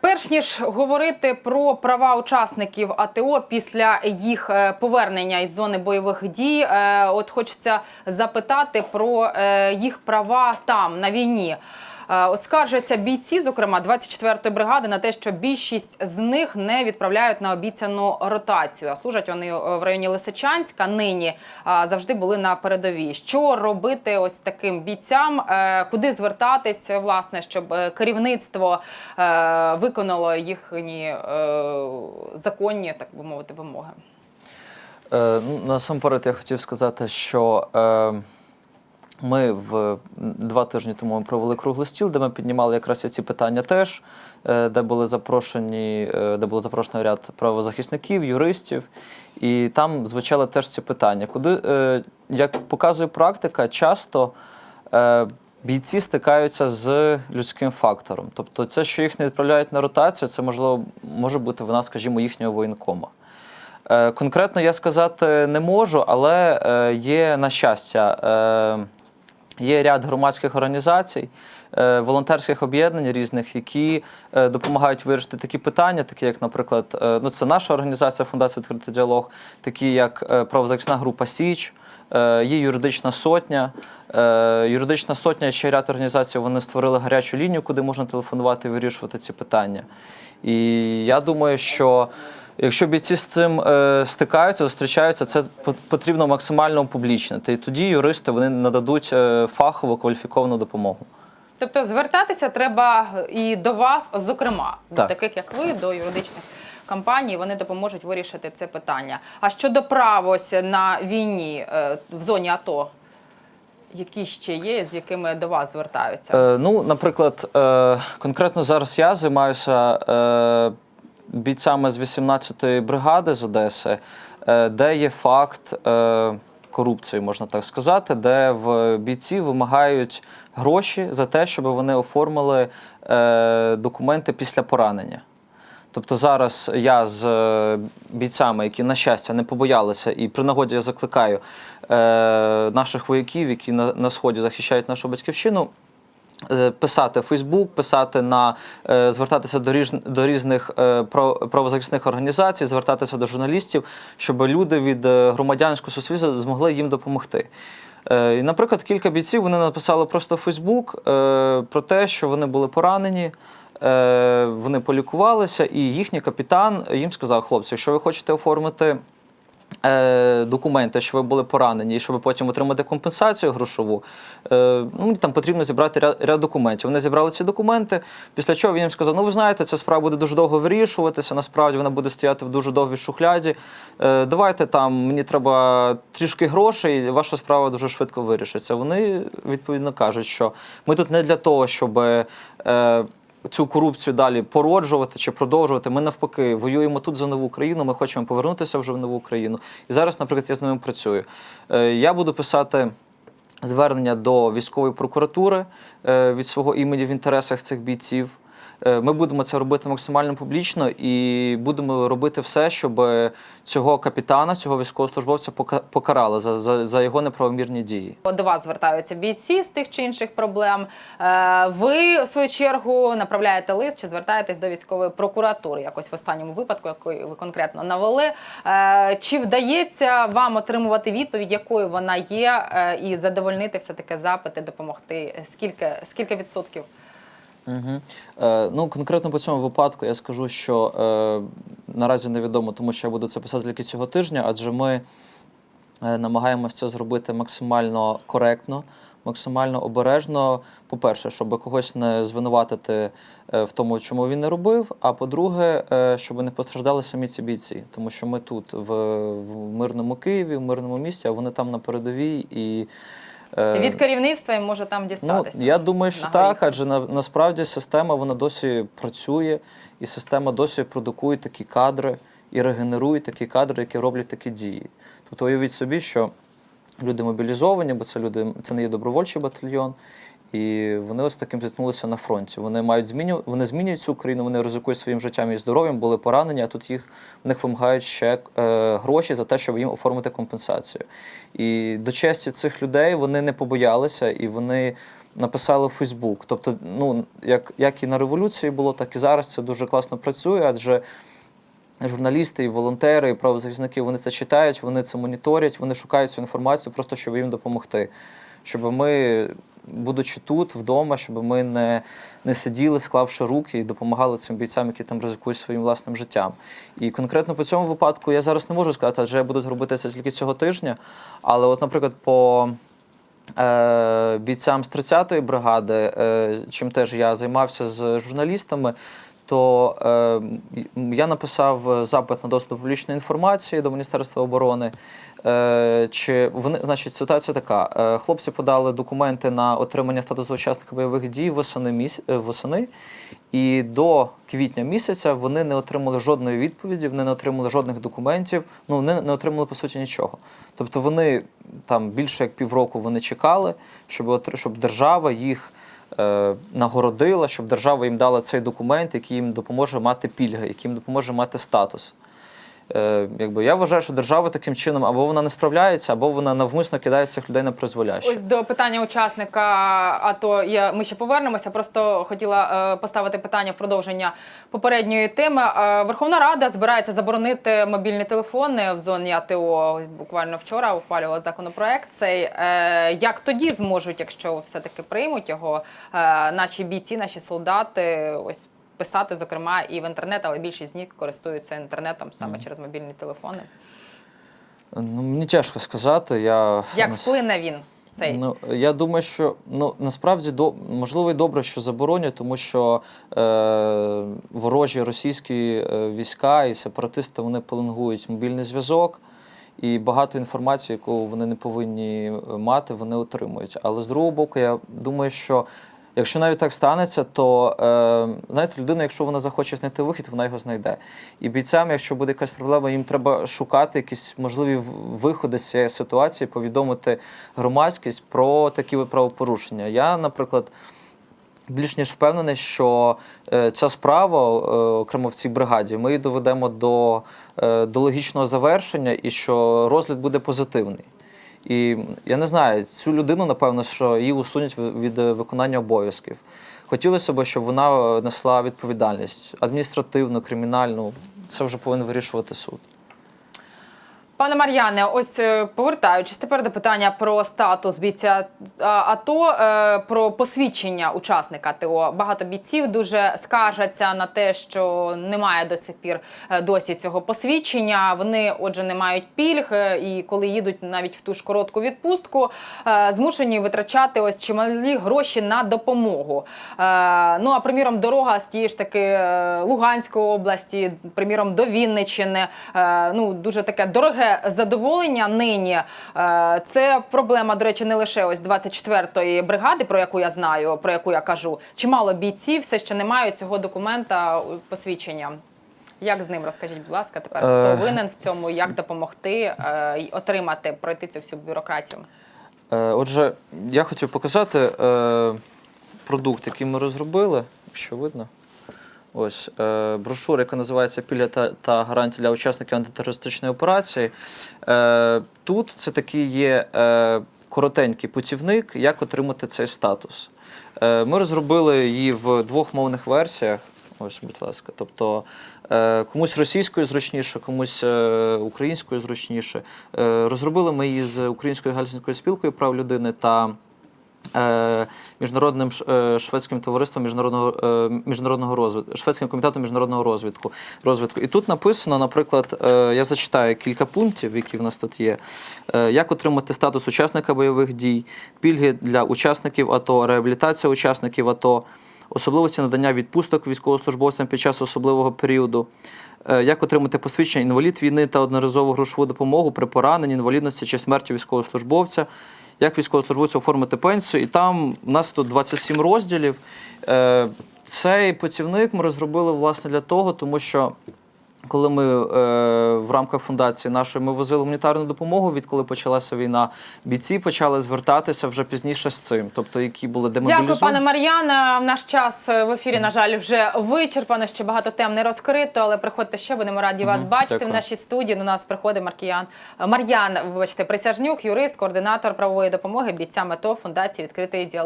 Перш ніж говорити про права учасників АТО після їх е, повернення із зони бойових дій, е, от хочеться запитати про е, їх права там на війні. Е, От скаржаться бійці, зокрема 24-ї бригади, на те, що більшість з них не відправляють на обіцяну ротацію. А служать вони е, в районі Лисичанська. Нині завжди були на передовій. Що робити ось таким бійцям? Е, Куди звертатись, власне, щоб е, керівництво е, виконало їхні е, законні, так би мовити, вимоги? Е, ну, насамперед я хотів сказати, що е, ми в два тижні тому провели круглий стіл, де ми піднімали якраз ці питання теж, е, де були запрошені, е, де було запрошено ряд правозахисників, юристів, і там звучали теж ці питання. Куди, е, як показує практика, часто бійці стикаються з людським фактором. Тобто, це, що їх не відправляють на ротацію, це можливо може бути вина, скажімо, їхнього воєнкома. Конкретно я сказати не можу, але є, на щастя, є ряд громадських організацій, е, волонтерських об'єднань різних, які е, допомагають вирішити такі питання, такі як, наприклад, е, ну це наша організація Фундація відкритий діалог, такі як правозахисна група Січ. Є юридична сотня. Юридична сотня ще ряд організацій вони створили гарячу лінію, куди можна телефонувати і вирішувати ці питання. І я думаю, що Якщо бійці з цим е, стикаються, зустрічаються, це потрібно максимально опублічнити. І тоді юристи вони нададуть е, фахову кваліфіковану допомогу. Тобто звертатися треба і до вас, зокрема, до Так. таких як ви, до юридичних компаній, вони допоможуть вирішити це питання. А щодо прав ось на війні е, в зоні АТО, які ще є, з якими до вас звертаються? Е, ну, наприклад, е, конкретно зараз я займаюся е, бійцями з 18-ї бригади з Одеси, е, де є факт е, корупції, можна так сказати, де в бійці вимагають гроші за те, щоб вони оформили е, документи після поранення. Тобто зараз я з бійцями, які, на щастя, не побоялися, і при нагоді я закликаю е, наших вояків, які на, на сході захищають нашу батьківщину. Е, Писати в Фейсбук, писати на е, звертатися до ріж, до різних е, правозахисних організацій, звертатися до журналістів, щоб люди від громадянського суспільства змогли їм допомогти. І, наприклад, кілька бійців вони написали просто в Фейсбук про те, що вони були поранені, вони полікувалися, і їхній капітан їм сказав: хлопці, якщо ви хочете оформити е, документи, що ви були поранені, і щоб потім отримати компенсацію грошову, е, ну, там потрібно зібрати ряд, ряд документів. Вони зібрали ці документи, після чого він їм сказав: ну ви знаєте, ця справа буде дуже довго вирішуватися, насправді вона буде стояти в дуже довгій шухляді. Е, давайте там, мені треба трішки грошей, і ваша справа дуже швидко вирішиться. Вони відповідно кажуть, що ми тут не для того, щоб. Цю корупцію далі породжувати чи продовжувати. Ми навпаки воюємо тут за нову країну. Ми хочемо повернутися вже в нову країну. І зараз, наприклад, я з ними працюю. Е, Я буду писати звернення до військової прокуратури е, від свого імені в інтересах цих бійців. Е, Ми будемо це робити максимально публічно і будемо робити все, щоб цього капітана, цього військовослужбовця покарали за, за, за його неправомірні дії. До вас звертаються бійці з тих чи інших проблем. Е, Ви, в свою чергу, направляєте лист чи звертаєтесь до військової прокуратури, якось в останньому випадку, який ви конкретно навели. Е, Чи вдається вам отримувати відповідь, якою вона є, і задовольнити все таки запити, допомогти? Скільки, скільки відсотків? Угу. Е, ну, конкретно по цьому випадку я скажу, що е, наразі невідомо, тому що я буду це писати тільки цього тижня, адже ми е, намагаємося це зробити максимально коректно, максимально обережно. По-перше, щоб когось не звинуватити е, в тому, чому він не робив. А по-друге, е, щоб не постраждали самі ці бійці, тому що ми тут, в, в мирному Києві, в мирному місті, а вони там на передовій і. Е, Від керівництва і може там Ну, дістатися? я думаю, що так, адже на, насправді система вона досі працює, і система досі продукує такі кадри і регенерує такі кадри, які роблять такі дії. Тобто уявіть собі, що люди мобілізовані, бо це люди, це не є добровольчий батальйон. І вони ось таким зіткнулися на фронті. Вони мають зміню, вони змінюють цю Україну, вони ризикують своїм життям і здоров'ям, були поранені, а тут їх в них вимагають ще е, гроші за те, щоб їм оформити компенсацію. І до честі цих людей вони не побоялися і вони написали в Фейсбук. Тобто, ну як, як і на революції було, так і зараз це дуже класно працює, адже журналісти, і волонтери, і правозахисники вони це читають, вони це моніторять, вони шукають цю інформацію, просто щоб їм допомогти. Щоб ми, будучи тут, вдома, щоб ми не, не сиділи, склавши руки і допомагали цим бійцям, які там ризикують своїм власним життям. І конкретно по цьому випадку я зараз не можу сказати, адже я буду робити це тільки цього тижня. Але, от, наприклад, по е, бійцям з 30-ї бригади, е, чим теж я займався з журналістами, то е, я написав запит на доступ до публічної інформації до Міністерства оборони. Е, чи вони, значить, ситуація така: е, хлопці подали документи на отримання статусу учасника бойових дій восени, міс... е, восени, і до квітня місяця вони не отримали жодної відповіді, вони не отримали жодних документів, ну вони не отримали по суті нічого. Тобто вони там більше як півроку вони чекали, щоб, щоб держава їх нагородила, щоб держава їм дала цей документ, який їм допоможе мати пільги, який їм допоможе мати статус. Е, якби я вважаю, що держава таким чином або вона не справляється, або вона навмисно кидає цих людей на призволяще. Ось до питання учасника АТО я, ми ще повернемося. Просто хотіла е, поставити питання в продовження попередньої теми. Е, Верховна Рада збирається заборонити мобільні телефони в зоні АТО. Буквально вчора ухвалювала законопроект. Цей як тоді зможуть, якщо все-таки приймуть його, наші бійці, наші солдати, ось. Писати, зокрема, і в інтернет, але більшість з них користуються інтернетом саме через мобільні телефони. Ну, мені тяжко сказати. Я Як вплине він цей? Ну, я думаю, що ну насправді до можливо і добре, що заборонять, тому що е, ворожі російські е, війська і сепаратисти вони пеленгують мобільний зв'язок. І багато інформації, яку вони не повинні е, мати, вони отримують. Але з другого боку, я думаю, що якщо навіть так станеться, то е, знаєте, людина, якщо вона захоче знайти вихід, вона його знайде. І бійцям, якщо буде якась проблема, їм треба шукати якісь можливі виходи з цієї ситуації, повідомити громадськість про такі правопорушення. Я, наприклад. Більш ніж впевнений, що е, ця справа, е, окремо в цій бригаді, ми її доведемо до, е, до логічного завершення і що розгляд буде позитивний. І я не знаю, цю людину, напевно, що її усунуть від виконання обов'язків. Хотілося б, щоб вона е, несла відповідальність адміністративну, кримінальну. Це вже повинен вирішувати суд. Пане Мар'яне, ось е, повертаючись тепер до питання про статус бійця АТО, е, про посвідчення учасника АТО. Багато бійців дуже скаржаться на те, що немає до сих пір е, досі цього посвідчення. Вони, отже, не мають пільг, і коли їдуть навіть в ту ж коротку відпустку, змушені витрачати ось чималі гроші на допомогу. Ну а приміром, дорога з тієї ж таки Луганської області, приміром до Вінниччини. е, Ну дуже таке дороге задоволення нині. Е, Це проблема, до речі, не лише ось 24-ї бригади, про яку я знаю, про яку я кажу. Чимало бійців все ще не мають цього документа посвідчення. Як з ним розкажіть, будь ласка, тепер Е. хто винен в цьому, як допомогти е, отримати, пройти цю всю бюрократію? Е, Отже, я хотів показати е, продукт, який ми розробили, якщо видно. Ось е, брошура, яка називається Пільга та, та гарантії для учасників антитерористичної операції. Е, тут це такий є е, коротенький путівник, як отримати цей статус. Е, ми розробили її в двох мовних версіях. Ось, будь ласка. Тобто е, комусь російською зручніше, комусь е, українською зручніше. Е, розробили ми її з Українською Гельсінською спілкою прав людини та міжнародним е, шведським товариством міжнародного е, міжнародного розвитку, шведським комітетом міжнародного розвитку. розвитку. І тут написано, наприклад, е, я зачитаю кілька пунктів, які в нас тут є. Е, Як отримати статус учасника бойових дій, пільги для учасників АТО, реабілітація учасників АТО, особливості надання відпусток військовослужбовцям під час особливого періоду. Е, Як отримати посвідчення інвалід війни та одноразову грошову допомогу при пораненні, інвалідності чи смерті військовослужбовця, як військовослужбовцю оформити пенсію. І там у нас тут 27 розділів. Е, Цей путівник ми розробили власне для того, тому що коли ми е, в рамках фундації нашої ми возили гуманітарну допомогу, відколи почалася війна, бійці почали звертатися вже пізніше з цим, тобто які були демобілізовані. Дякую, пане Мар'яне. Наш час е, в ефірі, на жаль, вже вичерпано. Ще багато тем не розкрито, але приходьте ще. Будемо раді вас бачити дякую. в нашій студії. До нас приходить Маркіян Мар'ян. Вибачте, Присяжнюк, юрист, координатор правової допомоги бійцям АТО Фундації відкритий діалог.